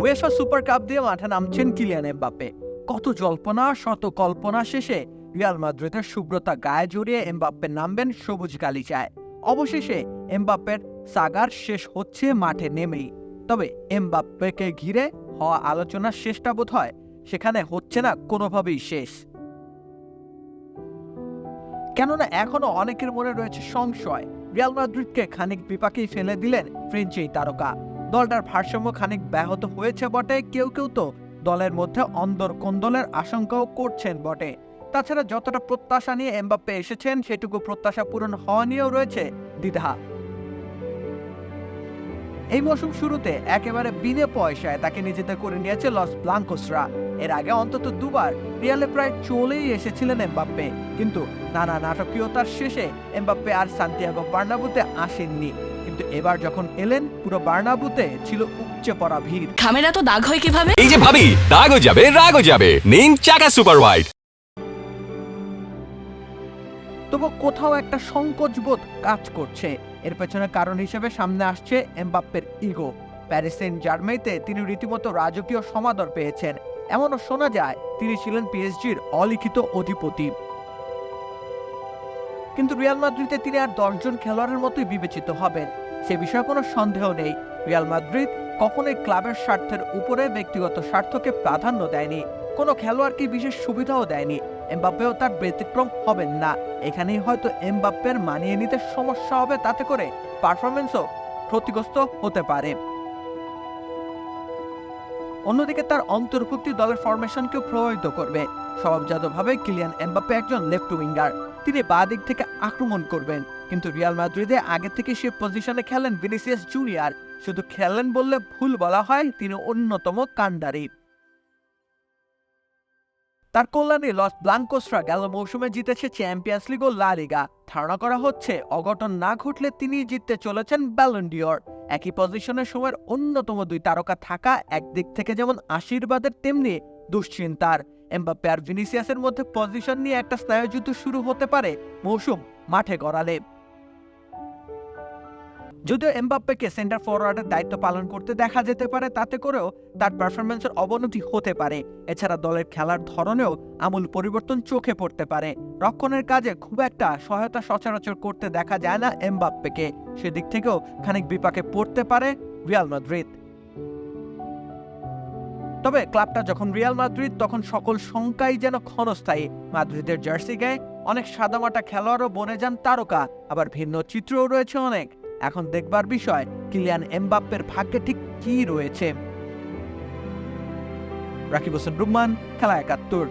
UEFA super cup দিয়ে মাঠে নামছেন কিলিয়ান এমবাপ্পে। কত জল্পনা, শত কল্পনা শেষে রিয়াল মাদ্রিদের শুভ্রতা গায়ে জড়িয়ে এমবাপ্পে নামবেন সবুজ গালিচায় অবশেষে এমবাপ্পের সাগার শেষ হচ্ছে মাঠে নেমেই। তবে এমবাপ্পেকে ঘিরে হওয়া আলোচনার শেষটা বোধ হয় সেখানে হচ্ছে না, কোনোভাবেই শেষ। কেননা এখনও অনেকের মনে রয়েছে সংশয়, রিয়াল মাদ্রিদকে খানিক বিপাকেই ফেলে দিলেন ফ্রেঞ্চ এই তারকা। দলটার ভারসাম্য খানিক ব্যাহত হয়েছে বটে, কেউ কেউ তো দলের মধ্যে অন্দর কোন্দলের আশঙ্কাও করছেন বটে। তাছাড়া যতটা প্রত্যাশা নিয়ে এমবাপ্পে এসেছেন, সেটুকু প্রত্যাশা পূরণ হওয়া নিয়েও রয়েছে দ্বিধা। এই মৌসুম শুরুতে একেবারে বিনে পয়সায় তাকে নিজেদের করে নিয়েছে লস ব্লাঙ্কোসরা। এর আগে অন্তত দুবার রিয়ালে প্রায় চলেই এসেছিলেন এমবাপ্পে। কিন্তু নানা নাটকীয়তার শেষে এমবাপ্পে আর সান্তিয়াগো বার্নাবুতে আসেননি। কিন্তু এবার যখন এলেন পুরো বার্নাবুতে ছিল উপচে পড়া ভিড়। খামের এত দাগ হয় কীভাবে? এই যে ভাবি দাগও যাবে রাগও যাবে। নিন চাকা সুপার হোয়াইট তবু কোথাও একটা সংকোচ বোধ কাজ করছে। এর পেছনে কারণ হিসেবে সামনে আসছে এমবাপ্পের ইগো। প্যারিস সেন্ট জার্মেইতে তিনি রীতিমতো রাজকীয় সমাদর পেয়েছেন। এমনও শোনা যায়, তিনি ছিলেন পিএসজির অলিখিত অধিপতি। কিন্তু রিয়াল মাদ্রিদে তিনি আর দশজন খেলোয়াড়ের মতোই বিবেচিত হবেন। সে বিষয়ে কোনো সন্দেহ নেই। রিয়াল মাদ্রিদ কখনোই ক্লাবের স্বার্থের উপরে ব্যক্তিগত স্বার্থকে প্রাধান্য দেয়নি। কোনো খেলোয়াড়কে বিশেষ সুবিধাও দেয়নি। এমবাপ্পেও তার ব্যতিক্রম হবেন না। এখানেই হয়তো এমবাপ্পের মানিয়ে নিতে সমস্যা হবে তাতে করে পারফরমেন্সও ক্ষতিগ্রস্ত হতে পারে। অন্যদিকে তার অন্তর্ভুক্তি দলের ফরমেশনকেও প্রভাবিত করবে। স্বভাবজাতভাবে কিলিয়ান এমবাপ্পে একজন লেফট উইঙ্গার তিনি বাঁ দিক থেকে আক্রমণ করবেন। কিন্তু রিয়াল মাদ্রিদে আগে থেকে সে পজিশনে খেলেন ভিনিসিয়াস জুনিয়র শুধু খেলেন বললে ভুল বলা হয়, তিনি অন্যতম কান্ডারি তার কল্যাণে লস ব্লাঙ্কোসরা গেল মৌসুমে জিতেছে চ্যাম্পিয়ন্স লিগ ও লা লিগা। ধারণা করা হচ্ছে, অঘটন না ঘটলে তিনি জিততে চলেছেন ব্যালন্ডিওর একই পজিশনের সময়ের অন্যতম দুই তারকা থাকা একদিক থেকে যেমন আশীর্বাদের, তেমনি দুশ্চিন্তার। এমবাপ্পে আর ভিনিসিয়াসের মধ্যে পজিশন নিয়ে একটা স্নায়ুযুদ্ধ শুরু হতে পারে মৌসুম মাঠে গড়ালে। যদিও এমবাপ্পেকে সেন্টার ফরওয়ার্ডের দায়িত্ব পালন করতে দেখা যেতে পারে, তাতে করেও তার পারফরমেন্সের অবনতি হতে পারে। এছাড়া দলের খেলার ধরনেও আমূল পরিবর্তন চোখে পড়তে পারে। রক্ষণের কাজে খুব একটা সহায়তা সচরাচর করতে দেখা যায় না এমবাপ্পেকে। সেদিক থেকেও খানিক বিপাকে পড়তে পারে রিয়াল মাদ্রিদ। তবে ক্লাবটা যখন রিয়াল মাদ্রিদ, তখন সকল শঙ্কাই যেন ক্ষণস্থায়ী। মাদ্রিদের জার্সি গায়ে অনেক সাদামাটা খেলোয়াড়ও বনে যান তারকা। আবার ভিন্ন চিত্রও রয়েছে অনেক। এখন দেখবার বিষয় কিলিয়ান এমবাপ্পের ভাগ্যে ঠিক কি রয়েছে? রাকিব হোসেন রুম্মান খেলা একাত্তর।